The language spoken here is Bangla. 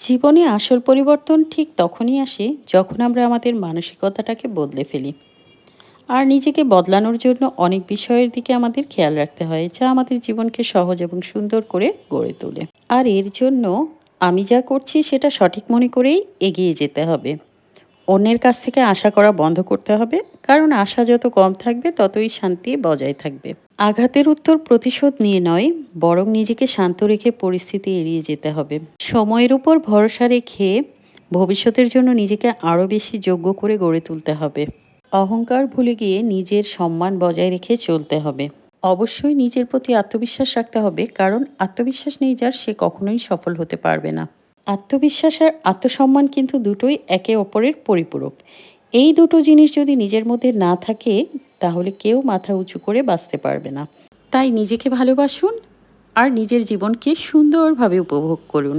জীবনে আসল পরিবর্তন ঠিক তখনই আসে যখন আমরা আমাদের মানসিকতাটাকে বদলে ফেলি। আর নিজেকে বদলানোর জন্য অনেক বিষয়ের দিকে আমাদের খেয়াল রাখতে হয়, যা আমাদের জীবনকে সহজ এবং সুন্দর করে গড়ে তোলে। আর এর জন্য আমি যা করছি সেটা সঠিক মনে করেই এগিয়ে যেতে হবে। অন্যের কাছ থেকে আশা করা বন্ধ করতে হবে। কারণ আশা যত কম থাকবে, ততই শান্তি বজায় থাকবে। আঘাতের উত্তর প্রতিশোধ নিয়ে নয়, বরং নিজেকে শান্ত রেখে পরিস্থিতি এড়িয়ে যেতে হবে। সময়ের উপর ভরসা রেখে ভবিষ্যতের জন্য নিজেকে আরও বেশি যোগ্য করে গড়ে তুলতে হবে। অহংকার ভুলে গিয়ে নিজের সম্মান বজায় রেখে চলতে হবে। অবশ্যই নিজের প্রতি আত্মবিশ্বাস রাখতে হবে, কারণ আত্মবিশ্বাস নেই যার সে কখনোই সফল হতে পারবে না। আত্মবিশ্বাস আর আত্মসম্মান কিন্তু দুটোই একে অপরের পরিপূরক। এই দুটো জিনিস যদি নিজের মধ্যে না থাকে, তাহলে কেউ মাথা উঁচু করে বাঁচতে পারবে না। তাই নিজেকে ভালোবাসুন আর নিজের জীবনকে সুন্দরভাবে উপভোগ করুন।